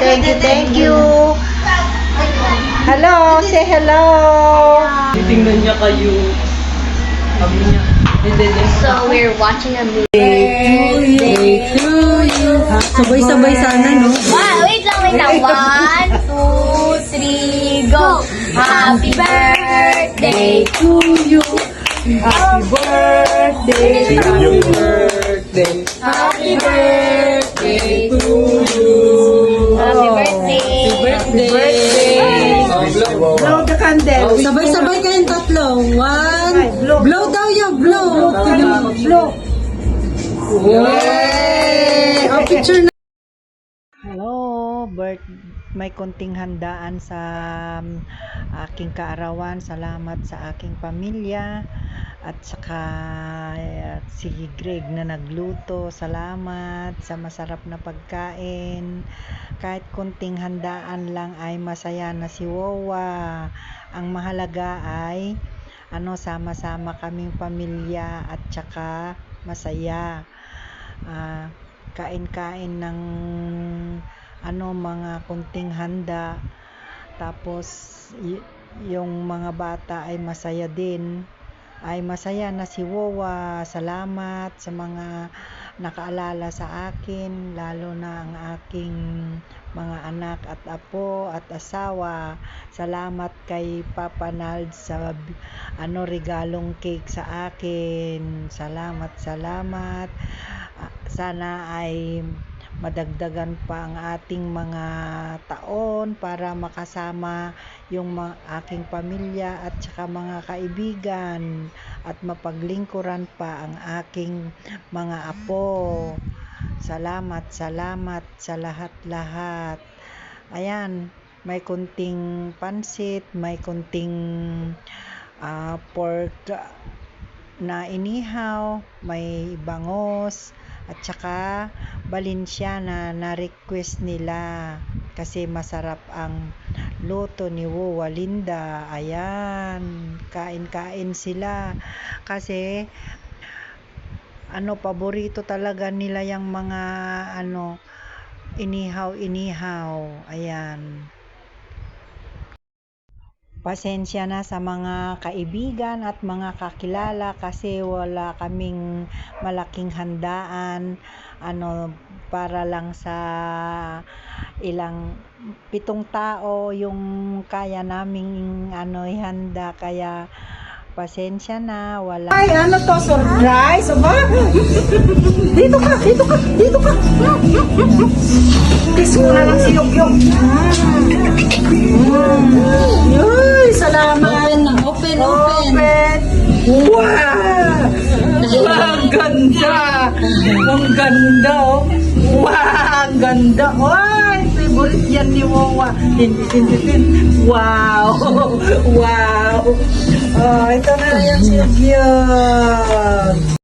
Thank you, thank you. Hello, say hello. Titingnan niya kayo. Sabi niya. So we're watching a movie. Birthday to you. Sabay-sabay sana, no? Wow, wait lang, wait lang. One, two, three, go! Happy birthday to you. Happy birthday, happy Happy birthday! Happy birthday. Blow the candle. Sabay-sabay kayong tatlo. One. Blow daw yung blow. Blow. Yay! Oh, picture na. Hello, birth may konting handaan sa um, aking kaarawan. Salamat sa aking pamilya at saka eh, si Greg na nagluto. Salamat sa masarap na pagkain. Kahit konting handaan lang ay masaya na si Wowa. Ang mahalaga ay ano sama-sama kaming pamilya at saka masaya. Ah, kain-kain ng ano mga kunting handa tapos y- yung mga bata ay masaya din ay masaya na si Wowa. Salamat sa mga nakaalala sa akin lalo na ang aking mga anak at apo at asawa. Salamat kay Papa Nald sa ano regalong cake sa akin. Salamat salamat. Ah, sana ay madagdagan pa ang ating mga taon para makasama yung mga aking pamilya at saka mga kaibigan at mapaglingkuran pa ang aking mga apo. Salamat, salamat sa lahat-lahat. Ayan, may kunting pansit, may kunting ah, pork na inihaw, may bangos, at saka Balenciana na request nila kasi masarap ang luto ni Wowa Linda. Ayan, kain-kain sila kasi ano paborito talaga nila yung mga ano inihaw-inihaw. Ayan. Pasensya na sa mga kaibigan at mga kakilala kasi wala kaming malaking handaan ano para lang sa ilang pitong tao yung kaya naming ano ihanda kaya pasensya na wala Ay, ano to? Surprise? Aba? Dito ka, dito ka, dito ka. Kiss mo na lang si Yogyong. Ay, Wow! Wow, ang ganda! Ang ganda, oh. Wow, ang ganda. Ay, favorite yan ni Wawa. Wow! Wow! Oh, ito na yan si Yogyong.